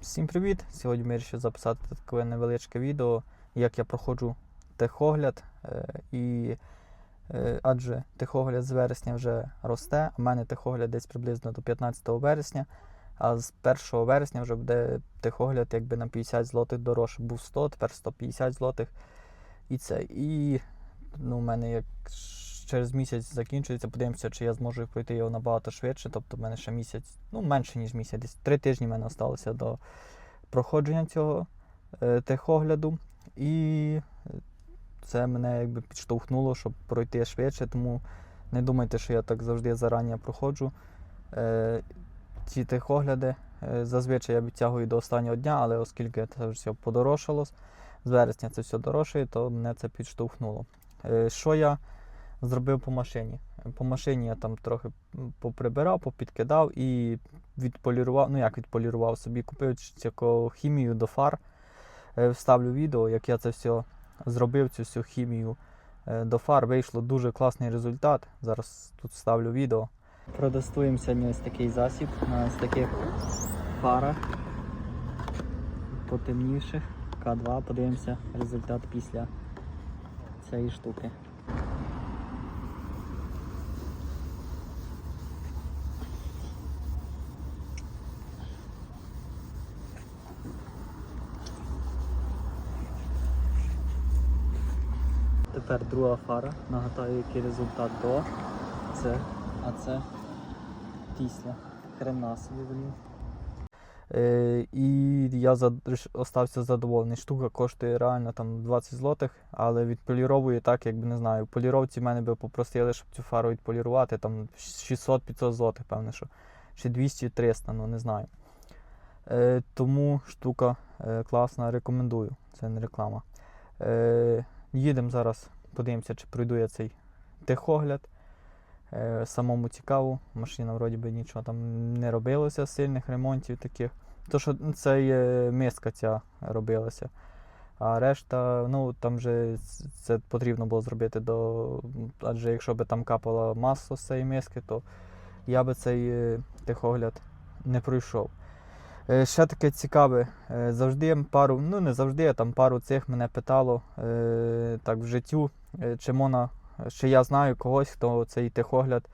Всім привіт! Сьогодні ми вирішив записати таке невеличке відео, як я проходжу техогляд. е, І, е, адже техогляд з вересня вже росте. У мене техогляд десь приблизно до 15 вересня, а з 1 вересня вже буде техогляд якби на 50 злотих дорожче. Був 100, тепер 150 злотих. І це. І ну, у мене як через місяць закінчується, подивимося, чи я зможу пройти його набагато швидше. Тобто в мене ще місяць, ну менше, ніж місяць, десь три тижні в мене залишилося до проходження цього е, техогляду. І це мене якби підштовхнуло, щоб пройти швидше, тому не думайте, що я так завжди зарані проходжу. Е, ці техогляди е, зазвичай я відтягую до останнього дня, але оскільки це все подорожчало, з вересня це все дорожчає, то мене це підштовхнуло. Е, що я зробив по машині? По машині я там трохи поприбирав, попідкидав і відполірував. Ну як відполірував собі, купив цю хімію до фар. Е, Вставлю відео, як я це все зробив, цю всю хімію е, до фар. Вийшло дуже класний результат. Зараз тут вставлю відео. Продестуємо сьогодні ось такий засіб на ось таких фарах потемніших К2. Подивимося результат після цієї штуки. Тепер друга фара. Нагадаю, який результат до. Це, а це після. Хрена собі, блін. Е, і я зад... остався задоволений. Штука коштує реально там 20 злотих, але відполіровує так, якби не знаю. Поліровці мене би попросили, щоб цю фару відполірувати. Там 600-500 злотих, певне, що. Чи 200-300, ну не знаю. Е, тому штука е, класна, рекомендую. Це не реклама. Е, Їдемо зараз, подивимося, чи пройду я цей техогляд. Е, самому цікаво, машина вроді би нічого там не робилося, сильних ремонтів таких. То, що це є миска ця робилася. А решта, ну там же ц- це потрібно було зробити до. Адже якщо би там капало масло з цієї миски, то я би цей е, техогляд не пройшов. Е, Ще таке цікаве, е, завжди пару, ну не завжди, а там пару цих мене питало е, так в життю, чи можна, чи я знаю когось, хто цей техогляд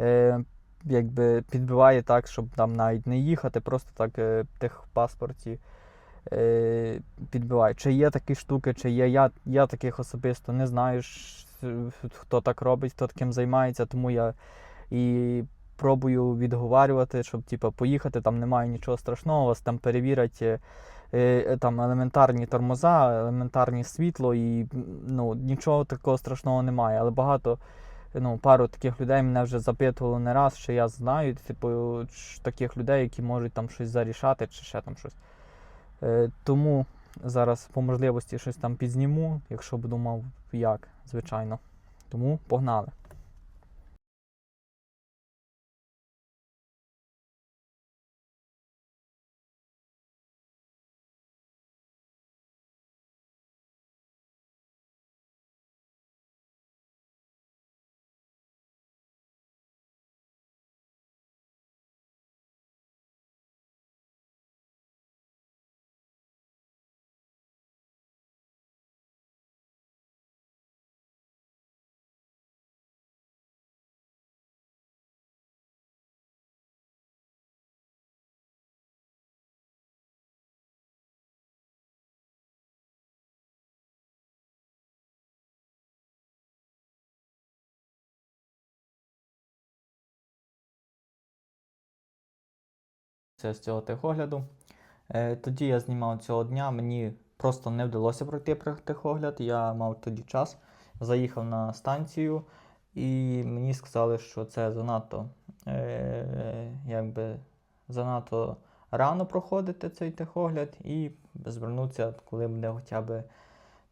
е, якби підбиває так, щоб там навіть не їхати, просто так в техпаспорті е, підбиває. Чи є такі штуки, чи є. Я, я таких особисто не знаю, хто так робить, хто таким займається, тому я і пробую відговарювати, щоб типу, поїхати, там немає нічого страшного, вас там перевірять е, е, там елементарні тормоза, елементарні світло, і ну, нічого такого страшного немає. Але багато, ну, пару таких людей мене вже запитувало не раз, що я знаю, типу, таких людей, які можуть там щось зарішати чи ще там щось. Е, тому зараз по можливості щось там підзніму, якщо буду мав як, звичайно. Тому погнали. Це з цього техогляду. Е, тоді я знімав цього дня, мені просто не вдалося пройти про техогляд. Я мав тоді час, заїхав на станцію, і мені сказали, що це занадто, е, якби, занадто рано проходити цей техогляд і звернутися, коли буде хоча б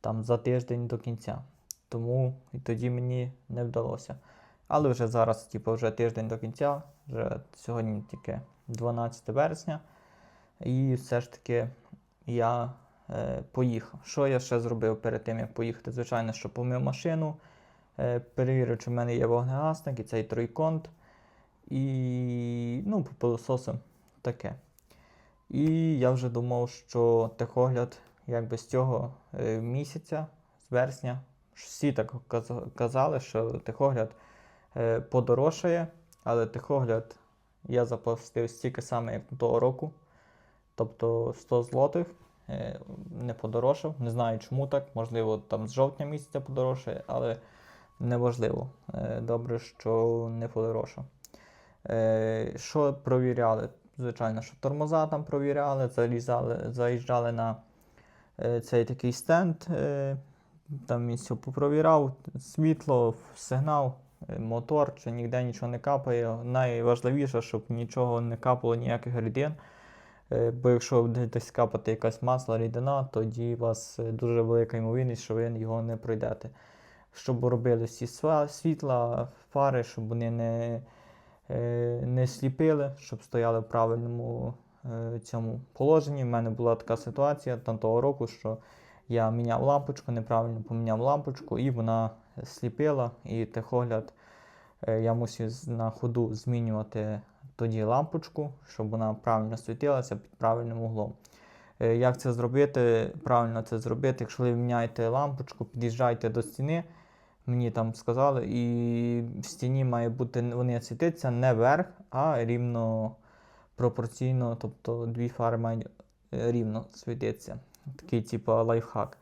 там за тиждень до кінця. Тому і тоді мені не вдалося. Але вже зараз, типу, вже тиждень до кінця, вже сьогодні тільки 12 вересня. І все ж таки я е, поїхав. Що я ще зробив перед тим, як поїхати? Звичайно, що помив машину, е, перевірив, чи в мене є вогнегасник і цей тройконт. І ну, попилососив таке. І я вже думав, що техогляд якби з цього е, місяця, з вересня, всі так казали, що техогляд е, подорожчає, але техогляд я заплатив стільки саме, як того року. Тобто 100 злотих е, не подорожчав. Не знаю чому так. Можливо, там з жовтня місяця подорожчає, але неважливо. Е, Добре, що не подорожчав. Е, Що провіряли? Звичайно, що тормоза там провіряли, залізали, заїжджали на цей такий стенд. Там він все попровірав, світло, сигнал, мотор, чи ніде нічого не капає. Найважливіше, щоб нічого не капало, ніяких рідин. Е, Бо якщо буде десь капати якась масла рідина, тоді у вас е, дуже велика ймовірність, що ви його не пройдете. Щоб робили всі світла, фари, щоб вони не, е, не сліпили, щоб стояли в правильному цьому положенні. У мене була така ситуація там того року, що я міняв лампочку, неправильно поміняв лампочку, і вона сліпила, і техогляд е, я мусив на ходу змінювати тоді лампочку, щоб вона правильно світилася під правильним углом. Е, Як це зробити? Правильно це зробити, якщо ви міняєте лампочку, під'їжджайте до стіни. Мені там сказали, і в стіні має бути вони світиться не вверх, а рівно пропорційно, тобто дві фари мають е, рівно світитися. Такий, типу, лайфхак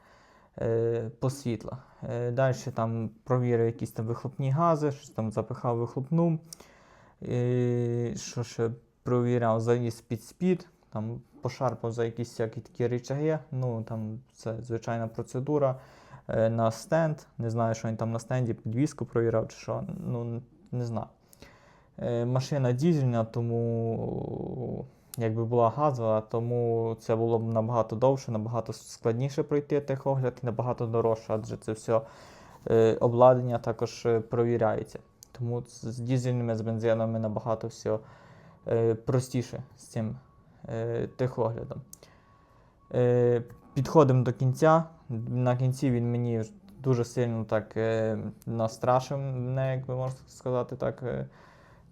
по світла. Е, Далі там провірив якісь там вихлопні гази, щось там запихав вихлопну. Е, що ще провіряв, заліз під спід, там пошарпав за якісь всякі такі рычаги. Ну, там це звичайна процедура. Е, на стенд. Не знаю, що він там на стенді підвіску провіряв чи що. Ну, не знаю. Е, машина дізельна, тому якби була газова, тому це було б набагато довше, набагато складніше пройти техогляд, набагато дорожче, адже це все е, обладнання також е, провіряється. Тому з дізельними з бензинами набагато все е, простіше з цим е, техоглядом. Е, підходимо до кінця. На кінці він мені дуже сильно так е, настрашив мене, як би можна сказати так. Е,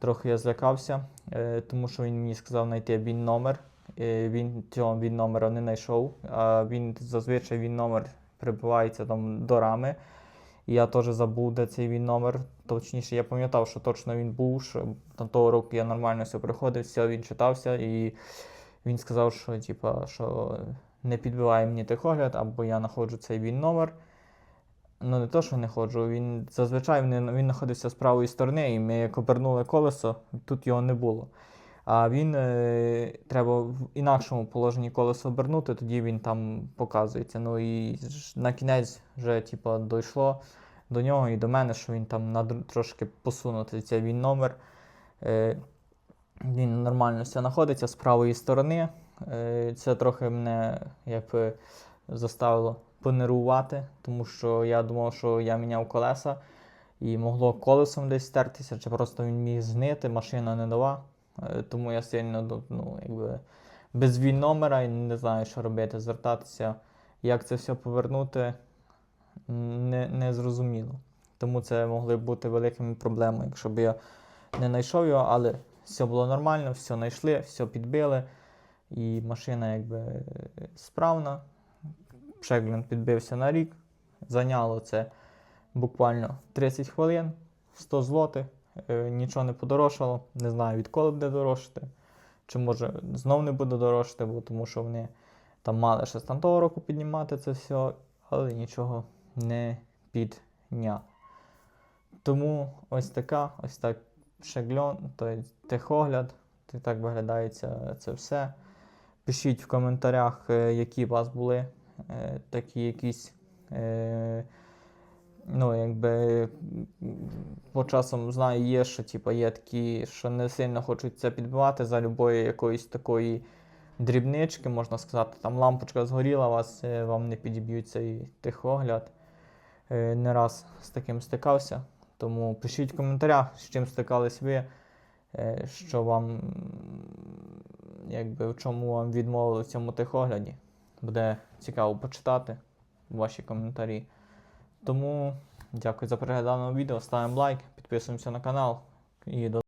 трохи я злякався, е, тому що він мені сказав знайти він номер. Е, він цього він номера не знайшов. А він зазвичай він номер прибувається там до рами. Я теж забув, де цей він номер. Точніше, я пам'ятав, що точно він був, що там того року я нормально все приходив, все він читався, і він сказав, що, типа, що не підбиває мені техогляд, або я знаходжу цей він номер. Ну, не то, що не ходжу, він зазвичай він, він знаходився з правої сторони, і ми як обернули колесо, тут його не було. А він е, треба в інакшому положенні колесо обернути, тоді він там показується. Ну і на кінець вже типу, дійшло до нього і до мене, що він там надр- трошки посунутий цей він номер. Е, він нормально все знаходиться з правої сторони. Е, це трохи мене якби заставило понервувати, тому що я думав, що я міняв колеса і могло колесом десь стертися, чи просто він міг знити, машина не нова. Е, Тому я сильно ну, якби, без він номера і не знаю, що робити, звертатися, як це все повернути, не, не зрозуміло. Тому це могли бути великими проблемами, якщо б я не знайшов його, але все було нормально, все знайшли, все підбили, і машина якби справна. Шеглін підбився на рік. Зайняло це буквально 30 хвилин, 100 злотих, е, нічого не подорожчало. Не знаю, відколи буде дорожчати. Чи може знов не буде дорожчати, бо тому що вони там мали ще з того року піднімати це все, але нічого не підняли. Тому ось така, ось так шегльон, той техогляд, так виглядає це, це все. Пишіть в коментарях, е, які у вас були е, такі якісь. Е, ну, якби по часом знаю, є, що типу, є такі, що не сильно хочуть це підбивати за любої якоїсь такої дрібнички, можна сказати, там лампочка згоріла, вас, е, вам не підіб'ють цей тихогляд. Е, не раз з таким стикався. Тому пишіть в коментарях, з чим стикались ви, що вам, якби, в чому вам відмовили в цьому тихогляді. Буде цікаво почитати ваші коментарі. Тому дякую за перегляд відео. Ставимо лайк, підписуємося на канал і до